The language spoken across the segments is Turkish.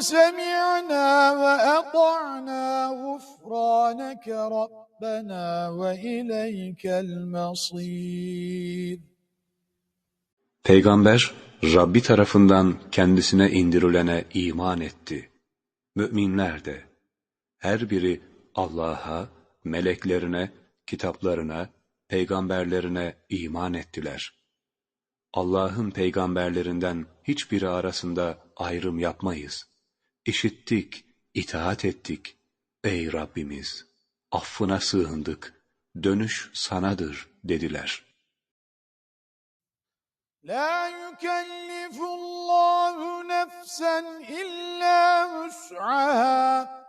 سمعنا وأطعنا غفرانك ربنا وإليك المصير Peygamber, Rabbi tarafından kendisine indirilene iman etti. Müminler de, her biri Allah'a, meleklerine, kitaplarına, peygamberlerine iman ettiler. Allah'ın peygamberlerinden hiçbiri arasında ayrım yapmayız. İşittik, itaat ettik. Ey Rabbimiz! Affına sığındık. Dönüş sanadır dediler. La yukellifullahu nefsen illa vus'aha.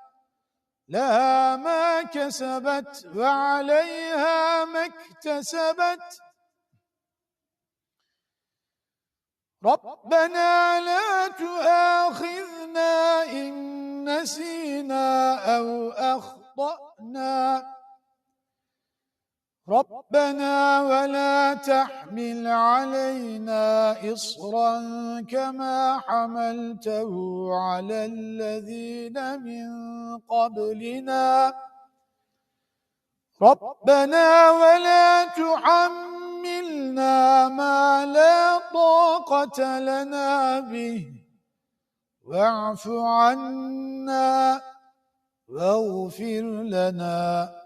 Laha ma kesebet ve aleyha mektesebet. Rabbena la ربنا ولا تحمل علينا إصرا كما حملته على الذين من قبلنا. ربنا ولا تحملنا ما لا طاقة لنا به. واعف عنا واغفر لنا.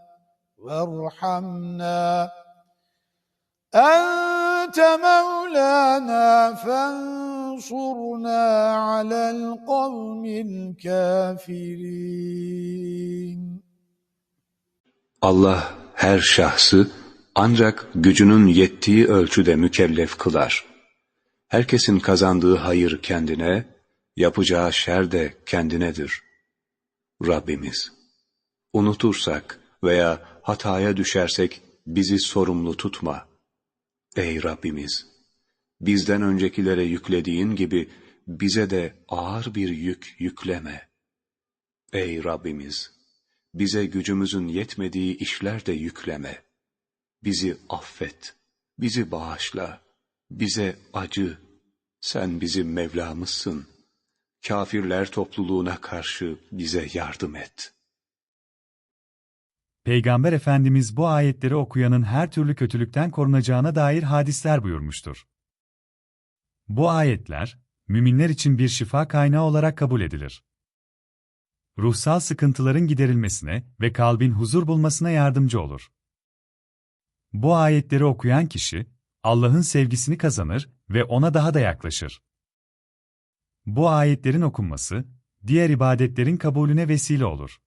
وارحمنا أنت مولانا فانصرنا على القوم الكافرين Allah her şahsı ancak gücünün yettiği ölçüde mükellef kılar. Herkesin kazandığı hayır kendine, yapacağı şer de kendinedir. Rabbimiz, unutursak veya hataya düşersek bizi sorumlu tutma. Ey Rabbimiz, bizden öncekilere yüklediğin gibi bize de ağır bir yük yükleme. Ey Rabbimiz, bize gücümüzün yetmediği işler de yükleme. Bizi affet, bizi bağışla, bize acı. Sen bizim Mevlamızsın. Kafirler topluluğuna karşı bize yardım et. Peygamber Efendimiz bu ayetleri okuyanın her türlü kötülükten korunacağına dair hadisler buyurmuştur. Bu ayetler, müminler için bir şifa kaynağı olarak kabul edilir. Ruhsal sıkıntıların giderilmesine ve kalbin huzur bulmasına yardımcı olur. Bu ayetleri okuyan kişi, Allah'ın sevgisini kazanır ve ona daha da yaklaşır. Bu ayetlerin okunması, diğer ibadetlerin kabulüne vesile olur.